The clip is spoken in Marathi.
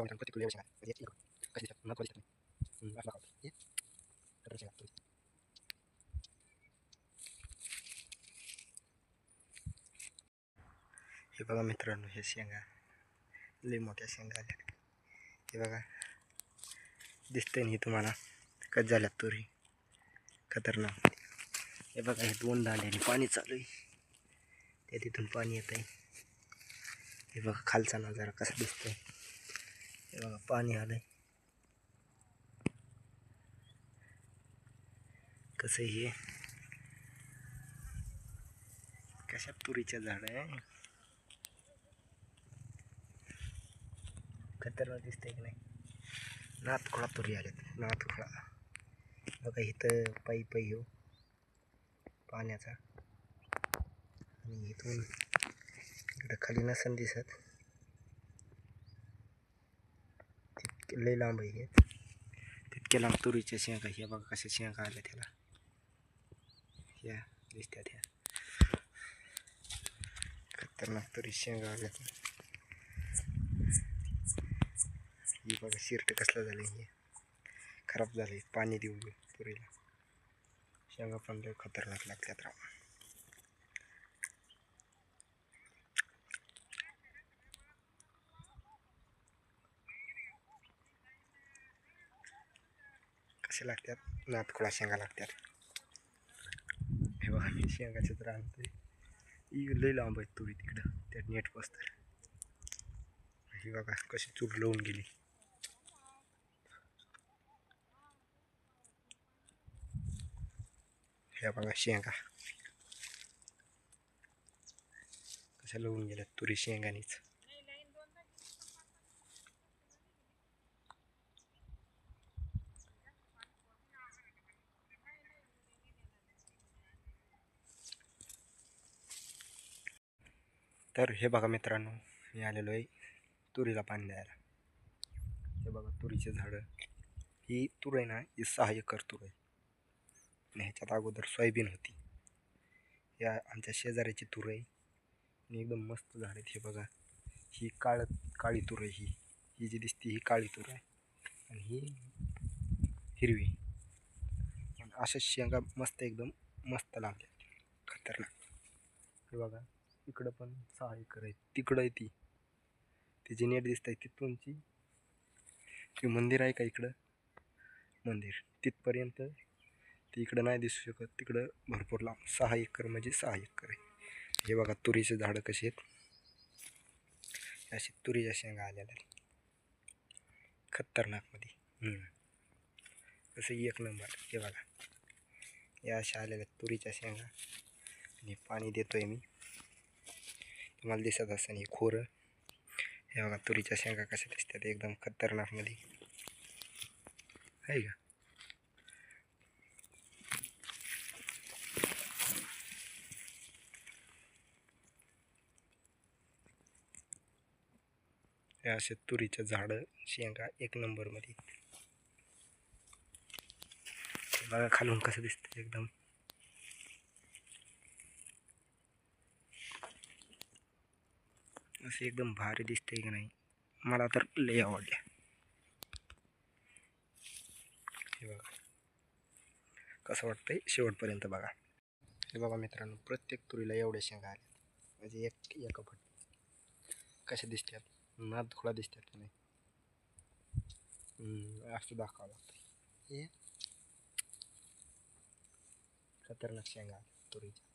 बघा मित्रांनो प्रत्येक तुरी शेंगा म्हणजे एक कशी दिसतात महत्त्व दिसतात नाही असं दाखवतो हे कटर शेंगा तुरी हे बघा मित्रांनो हे शेंगा लई मोठ्या शेंगा आल्या हे बघा दिसतंय ना हे तुम्हाला कच झाल्यात तुरी खतरनाक हे बघा हे दोन दांड्याने पाणी चालू आहे त्या तिथून पाणी येत आहे हे बघा खालचा नजारा कसा दिसतोय हे बघा पाणी आलंय. कसं हे? कशा तुरीच्या झाड आहे? खतरनाक दिसतंय की नाही? नातखोळा तुरी आल्यात. नातखोळा. बघा इथं पायी पायी हो. पाण्याचा. आणि इथून इकडं खाली नसन दिसत. लई लांब आहे तितक्या लांब तुरीच्या शेंगा ह्या बघा कशा शेंगा आल्या त्याला. ह्या दिसत्यात ह्या खतरनाक तुरी शेंगा आल्या ही बघा शिरट कसलं झालं हे. खराब झालं पाणी देऊ देऊन तुरीला शेंगा पण लय खतरनाक लागतात राव. कसे लागतात. नातखोळा शेंगा लागतात. हे बघा मी शेंगाचे तर आणतोय. लई लांब आहेत तुरी तिकडं. त्या नेट बसतात ही बघा कशी चूर लावून गेली. हे बघा शेंगा. कशा लावून गेल्या तुरी शेंगानीच. तर हे बघा मित्रांनो मी आलेलो आहे तुरीला पाणी द्यायला. हे बघा तुरीचे झाडं. ही तूर आहे ना ही सहा एकर तूर आहे. आणि ह्याच्यात अगोदर सोयाबीन होती. या आमच्या शेजाऱ्याची तूर आहे. आणि एकदम मस्त झाड आहेत हे बघा. ही काळ काळी तूर आहे ही. ही जी दिसते ही काळी तूर आहे. आणि ही हिरवी. आणि अशा शेंगा मस्त एकदम मस्त लागल्या खतरनाक. हे बघा. इकडं पण सहा एकर आहे तिकडं आहे ती. तिची नेट दिसत आहे तिथूनची ते मंदिर आहे का इकडं? मंदिर. तिथपर्यंत ते इकडं नाही दिसू शकत. तिकडं भरपूर लांब. सहा एकर म्हणजे सहा एकर आहे हे बघा तुरीचे झाडं कशी आहेत. अशी तुरीच्या शेंगा आलेल्या आहेत. खतरनाकमध्ये. कसं एक नंबर. हे बघा. या अशा आलेल्या तुरीच्या शेंगा. आणि पाणी देतोय मी. तुम्हाला दिसत असेल ही खोरं. हे बघा तुरीच्या शेंगा कशा दिसतात एकदम खतरनाकमध्ये आहे का? हे असे तुरीच्या झाडं शेंगा एक नंबरमध्ये बघा खालून कसं दिसतं एकदम. असे एकदम भारी दिसते की नाही. मला तर लय आवडल्या हे बघा. कसं वाटतंय? शेवटपर्यंत बघा. हे बघा मित्रांनो प्रत्येक तुरीला एवढ्या शेंगा आल्या. म्हणजे एक एका फट कशा दिसतात ना थोडा दिसतात की नाही? असं दाखवावं लागतं हे खतरनाक शेंगा आल्या तुरीच्या.